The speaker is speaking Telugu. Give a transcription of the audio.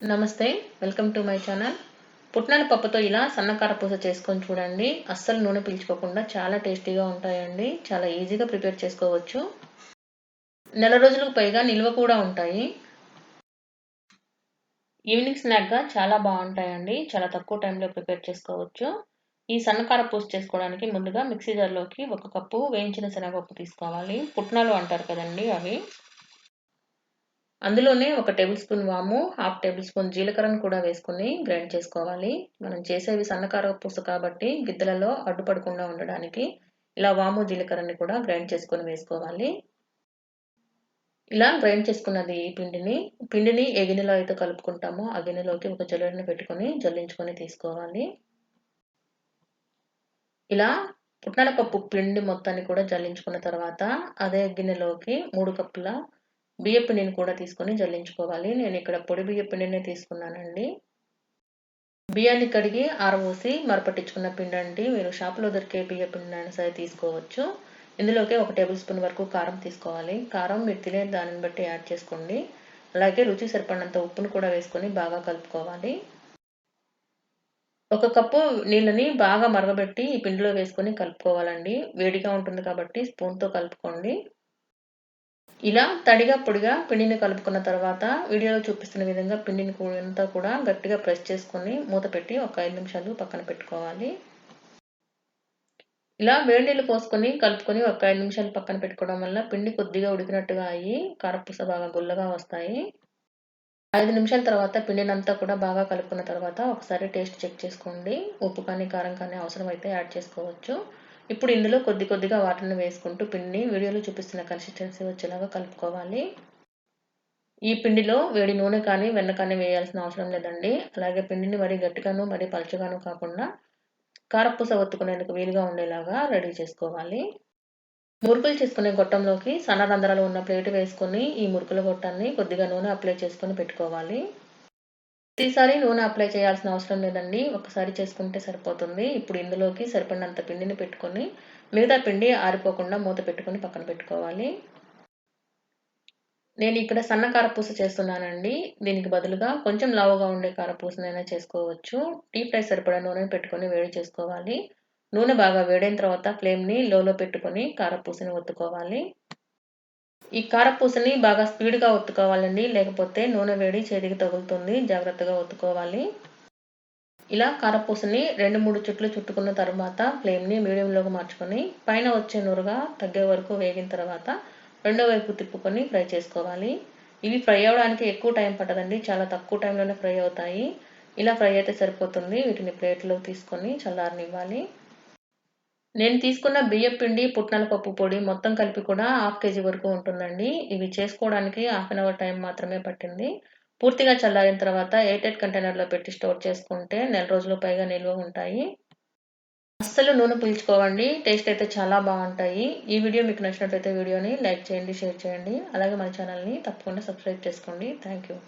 నమస్తే వెల్కమ్ టు మై ఛానల్. పుట్నాల పప్పుతో ఇలా సన్నకార పూస చేసుకొని చూడండి. అస్సలు నూనె పీల్చుకోకుండా చాలా టేస్టీగా ఉంటాయండి. చాలా ఈజీగా ప్రిపేర్ చేసుకోవచ్చు. నెల రోజులకు పైగా నిల్వ కూడా ఉంటాయి. ఈవినింగ్ స్నాక్గా చాలా బాగుంటాయండి. చాలా తక్కువ టైంలో ప్రిపేర్ చేసుకోవచ్చు. ఈ సన్నకార పూస చేసుకోవడానికి ముందుగా మిక్సీ జార్లోకి ఒక కప్పు వేయించిన శనగపప్పు తీసుకోవాలి. పుట్నాలు అంటారు కదండి అవి. అందులోనే ఒక టేబుల్ స్పూన్ వాము హాఫ్ టేబుల్ స్పూన్ జీలకర్రను కూడా వేసుకుని గ్రైండ్ చేసుకోవాలి. మనం చేసేవి సన్నకార పూస కాబట్టి గిద్దలలో అడ్డుపడకుండా ఉండడానికి ఇలా వాము జీలకర్రని కూడా గ్రైండ్ చేసుకొని వేసుకోవాలి. ఇలా గ్రైండ్ చేసుకున్నది ఈ పిండిని. పిండిని ఏ గిన్నెలో అయితే కలుపుకుంటామో ఆ గిన్నెలోకి ఒక జల్లెడని పెట్టుకొని జల్లించుకొని తీసుకోవాలి. ఇలా పుట్నాల పప్పు పిండి మొత్తాన్ని కూడా జల్లించుకున్న తర్వాత అదే గిన్నెలోకి మూడు కప్పుల బియ్య పిండిని కూడా తీసుకొని జల్లించుకోవాలి. నేను ఇక్కడ పొడి బియ్య పిండినే తీసుకున్నానండి. బియ్యాన్ని కడిగి ఆరబోసి మరపట్టించుకున్న పిండి అండి మీరు షాప్లో దొరికే బియ్య పిండి అయినా సరే తీసుకోవచ్చు. ఇందులోకి ఒక టేబుల్ స్పూన్ వరకు కారం తీసుకోవాలి. కారం మీరు తినే దానిని బట్టి యాడ్ చేసుకోండి. అలాగే రుచి సరిపడినంత ఉప్పును కూడా వేసుకొని బాగా కలుపుకోవాలి. ఒక కప్పు నీళ్ళని బాగా మరగబెట్టి ఈ పిండిలో వేసుకొని కలుపుకోవాలండి. వేడిగా ఉంటుంది కాబట్టి స్పూన్తో కలుపుకోండి. ఇలా తడిగా పొడిగా పిండిని కలుపుకున్న తర్వాత వీడియోలో చూపిస్తున్న విధంగా పిండిని అంతా కూడా గట్టిగా ప్రెస్ చేసుకొని మూత పెట్టి ఒక ఐదు నిమిషాలు పక్కన పెట్టుకోవాలి. ఇలా వేడి నీళ్ళు పోసుకొని కలుపుకొని ఒక ఐదు నిమిషాలు పక్కన పెట్టుకోవడం వల్ల పిండి కొద్దిగా ఉడికినట్టుగా అయ్యి కారపూస బాగా గుల్లగా వస్తాయి. ఐదు నిమిషాల తర్వాత పిండినంతా కూడా బాగా కలుపుకున్న తర్వాత ఒకసారి టేస్ట్ చెక్ చేసుకోండి. ఉప్పు కానీ కారం కానీ అవసరం అయితే యాడ్ చేసుకోవచ్చు. ఇప్పుడు ఇందులో కొద్ది కొద్దిగా వాటర్ని వేసుకుంటూ పిండిని వీడియోలో చూపిస్తున్న కన్సిస్టెన్సీ వచ్చేలాగా కలుపుకోవాలి. ఈ పిండిలో వేడి నూనె కానీ వెన్న కానీ వేయాల్సిన అవసరం లేదండి. అలాగే పిండిని మరీ గట్టిగాను మరీ పలుచగాను కాకుండా కారపూస ఒత్తుకునేందుకు వీలుగా ఉండేలాగా రెడీ చేసుకోవాలి. మురుకులు చేసుకునే గొట్టంలోకి సన్న రంధ్రాలు ఉన్న ప్లేట్ వేసుకొని ఈ మురుకుల గొట్టాన్ని కొద్దిగా నూనె అప్లై చేసుకొని పెట్టుకోవాలి. ప్రతిసారి నూనె అప్లై చేయాల్సిన అవసరం లేదండి. ఒకసారి చేసుకుంటే సరిపోతుంది. ఇప్పుడు ఇందులోకి సరిపడినంత పిండిని పెట్టుకొని మిగతా పిండి ఆరిపోకుండా మూత పెట్టుకొని పక్కన పెట్టుకోవాలి. నేను ఇక్కడ సన్న కారపూస చేస్తున్నానండి. దీనికి బదులుగా కొంచెం లావుగా ఉండే కారపూసనైనా చేసుకోవచ్చు. టీ ఫ్రై సరిపడా నూనె పెట్టుకొని వేడి చేసుకోవాలి. నూనె బాగా వేడైన తర్వాత ఫ్లేమ్ని లోలో పెట్టుకొని కారపూసని ఒత్తుకోవాలి. ఈ కారపూసని బాగా స్పీడ్గా ఒత్తుకోవాలండి. లేకపోతే నూనె వేడి చేతికి తగులుతుంది. జాగ్రత్తగా ఒత్తుకోవాలి. ఇలా కారపూసని రెండు మూడు చుట్లు చుట్టుకున్న తర్వాత ఫ్లేమ్ని మీడియంలోకి మార్చుకొని పైన వచ్చే నూరుగా తగ్గే వరకు వేగిన తర్వాత రెండో వైపు తిప్పుకొని ఫ్రై చేసుకోవాలి. ఇవి ఫ్రై అవ్వడానికి ఎక్కువ టైం పట్టదండి. చాలా తక్కువ టైంలోనే ఫ్రై అవుతాయి. ఇలా ఫ్రై అయితే సరిపోతుంది. వీటిని ప్లేట్లో తీసుకొని చల్లారనివ్వాలి. నేను తీసుకున్న బియ్యం పిండి పుట్నాల పప్పు పొడి మొత్తం కలిపి కూడా హాఫ్ కేజీ వరకు ఉంటుందండి. ఇవి చేసుకోవడానికి హాఫ్ అన్ అవర్ టైం మాత్రమే పట్టింది. పూర్తిగా చల్లారిన తర్వాత ఎయిటెడ్ కంటైనర్లో పెట్టి స్టోర్ చేసుకుంటే నెల రోజులు పైగా నిల్వ ఉంటాయి. అస్సలు నూనె పీల్చుకోవండి. టేస్ట్ అయితే చాలా బాగుంటాయి. ఈ వీడియో మీకు నచ్చినట్లయితే వీడియోని లైక్ చేయండి షేర్ చేయండి. అలాగే మన ఛానల్ని తప్పకుండా సబ్స్క్రైబ్ చేసుకోండి. Thank you.